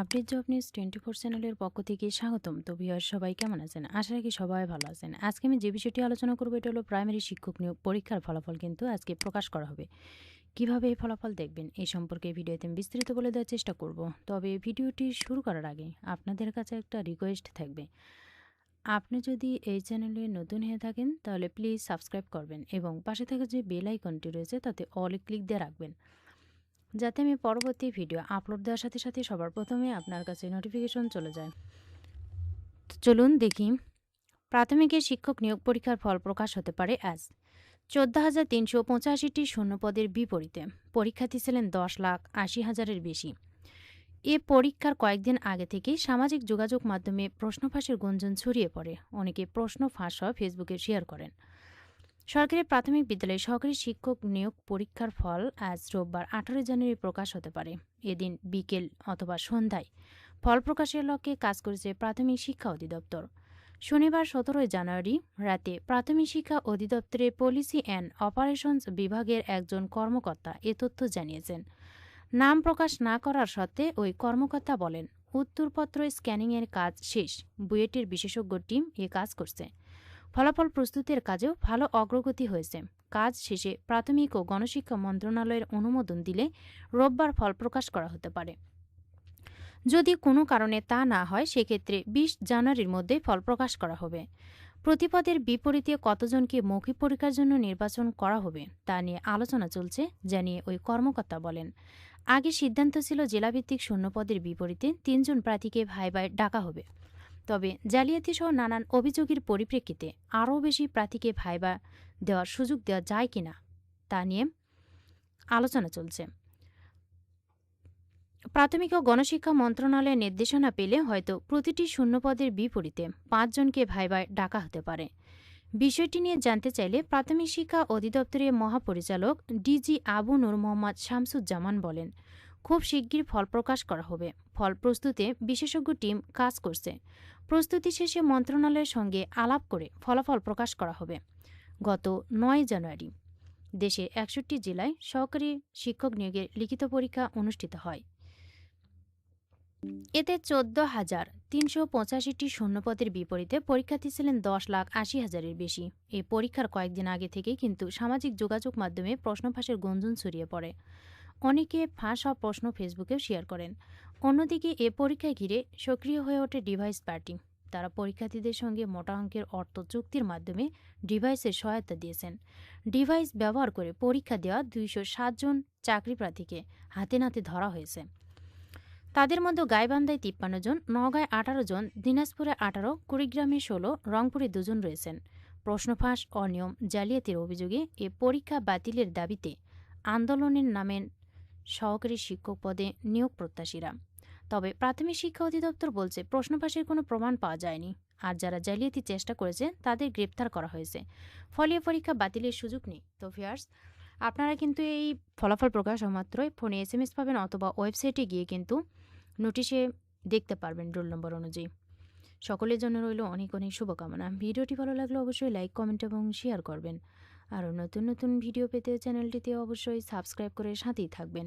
Update job news twenty four চ্যানেলের পক্ষ থেকে স্বাগতম। তো ভিওর সবাই কেমন আছেন? আশা রাখি সবাই ভালো আছেন। আজকে আমি যে বিষয়টি আলোচনা করব, এটা হলো প্রাইমারি শিক্ষক নিয়োগ পরীক্ষার ফলাফল কিন্তু আজকে প্রকাশ করা হবে। কীভাবে এই ফলাফল দেখবেন? এই সম্পর্কে ভিডিওতে আমি বিস্তারিত বলে দেওয়ার চেষ্টা করব। তবে ভিডিওটি শুরু করার আগে আপনাদের কাছে একটা রিকোয়েস্ট থাকবে। আপনি যদি এই চ্যানেলে নতুন হয়ে থাকেন, তাহলে প্লিজ সাবস্ক্রাইব করবেন এবং পাশে থাকা যে বেল আইকনটি রয়েছে, তাতে অলে ক্লিক দিয়ে রাখবেন। যাতে আমি পরবর্তী ভিডিও আপলোড দেওয়ার সাথে সাথে সবার প্রথমে আপনার কাছে নোটিফিকেশন চলে যায়। চলুন দেখি, প্রাথমিকের শিক্ষক নিয়োগ পরীক্ষার ফল প্রকাশ হতে পারে আজ। চোদ্দ হাজার তিনশো পঁচাশিটি শূন্যপদের বিপরীতে পরীক্ষার্থী ছিলেন দশ লাখ আশি হাজারের বেশি। এ পরীক্ষার কয়েকদিন আগে থেকে সামাজিক যোগাযোগ মাধ্যমে প্রশ্ন ফাঁসের গুঞ্জন ছড়িয়ে পড়ে। অনেকে প্রশ্ন ফাঁস হয় ফেসবুকে শেয়ার করেন। সরকারি প্রাথমিক বিদ্যালয়ে সহকারী শিক্ষক নিয়োগ পরীক্ষার ফল আজ রোববার আঠারো জানুয়ারি প্রকাশ হতে পারে। এদিন বিকেল অথবা সন্ধ্যায় ফল প্রকাশের লক্ষ্যে কাজ করেছে প্রাথমিক শিক্ষা অধিদপ্তর। শনিবার সতেরোই জানুয়ারি রাতে প্রাথমিক শিক্ষা অধিদপ্তরের পলিসি অ্যান্ড অপারেশনস বিভাগের একজন কর্মকর্তা এ তথ্য জানিয়েছেন। নাম প্রকাশ না করার সত্ত্বে ওই কর্মকর্তা বলেন, উত্তরপত্র স্ক্যানিংয়ের কাজ শেষ, বুয়েটের বিশেষজ্ঞ টিম এ কাজ করছে। ফলাফল প্রস্তুতের কাজেও ভালো অগ্রগতি হয়েছে। কাজ শেষে প্রাথমিক ও গণশিক্ষা মন্ত্রণালয়ের অনুমোদন দিলে রোববার ফল প্রকাশ করা হতে পারে। যদি কোনো কারণে তা না হয়, সেক্ষেত্রে বিশ জানুয়ারির মধ্যে ফল প্রকাশ করা হবে। প্রতিপদের বিপরীতে কতজনকে মৌখিক পরীক্ষার জন্য নির্বাচন করা হবে, তা নিয়ে আলোচনা চলছে, জানিয়ে ওই কর্মকর্তা বলেন। আগে সিদ্ধান্ত ছিল জেলাভিত্তিক শূন্যপদের বিপরীতে তিনজন প্রার্থীকে ভাইবায় ডাকা হবে। তবে জালিয়াতি সহ নানান অভিযোগের পরিপ্রেক্ষিতে আরও বেশি প্রার্থীকে ভাইবা দেওয়ার সুযোগ দেওয়া যায় কিনা তা নিয়ে আলোচনা চলছে। প্রাথমিক ও গণশিক্ষা মন্ত্রণালয়ের নির্দেশনা পেলে হয়তো প্রতিটি শূন্যপদের বিপরীতে পাঁচজনকে ভাইবায় ডাকা হতে পারে। বিষয়টি নিয়ে জানতে চাইলে প্রাথমিক শিক্ষা অধিদপ্তরের মহাপরিচালক ডিজি আবু নূর মোহাম্মদ শামসুজ্জামান বলেন, খুব শিগগির ফল প্রকাশ করা হবে। ফল প্রস্তুতে বিশেষজ্ঞ টিম কাজ করছে। প্রস্তুতি শেষে মন্ত্রণালয়ের সঙ্গে আলাপ করে ফলাফল প্রকাশ করা হবে। গত নয় জানুয়ারি, দেশে একষট্টি জেলায় সহকারী শিক্ষক নিয়োগের লিখিত পরীক্ষা অনুষ্ঠিত হয়। এতে চোদ্দ হাজার তিনশো পঁচাশিটি শূন্যপদের বিপরীতে পরীক্ষার্থী ছিলেন দশ লাখ আশি হাজারের বেশি। এই পরীক্ষার কয়েকদিন আগে থেকে কিন্তু সামাজিক যোগাযোগ মাধ্যমে প্রশ্ন ফাঁসের গুঞ্জন ছড়িয়ে পড়ে। অনেকে ফাঁস হওয়া প্রশ্ন ফেসবুকেও শেয়ার করেন। অন্যদিকে, এ পরীক্ষায় ঘিরে সক্রিয় হয়ে ওঠে ডিভাইস পার্টি। তারা পরীক্ষার্থীদের সঙ্গে মোটা অঙ্কের অর্থ চুক্তির মাধ্যমে ডিভাইসের সহায়তা দিয়েছেন। ডিভাইস ব্যবহার করে পরীক্ষা দেওয়া দুইশো জন চাকরি প্রার্থীকে হাতে নাতে ধরা হয়েছে। তাদের মধ্যে গাইবান্ধায় তিপ্পান্ন জন নগাঁয় আঠারো জন, দিনাজপুরে আঠারো, কুড়িগ্রামে ষোলো, রংপুরে দুজন রয়েছেন। প্রশ্নফাঁস, অনিয়ম, জালিয়াতির অভিযোগে এ পরীক্ষা বাতিলের দাবিতে আন্দোলনের নামেন সহকারী শিক্ষক পদে নিয়োগ প্রত্যাশীরা। তবে প্রাথমিক শিক্ষা অধিদপ্তর বলছে প্রশ্নফাঁসের কোনো প্রমাণ পাওয়া যায়নি। আর যারা জালিয়াতি চেষ্টা করেছে তাদের গ্রেপ্তার করা হয়েছে। ফলে পরীক্ষা বাতিলের সুযোগ নেই। তো ফিয়ার্স আপনারা কিন্তু এই ফলাফল প্রকাশ মাত্রই ফোনে এস এম এস পাবেন অথবা ওয়েবসাইটে গিয়ে কিন্তু নোটিশে দেখতে পারবেন রোল নম্বর অনুযায়ী। সকলের জন্য রইল অনেক অনেক শুভকামনা। ভিডিওটি ভালো লাগলে অবশ্যই লাইক, কমেন্ট এবং শেয়ার করবেন। আরও নতুন নতুন ভিডিও পেতে চ্যানেলটিতে অবশ্যই সাবস্ক্রাইব করে সাথেই থাকবেন।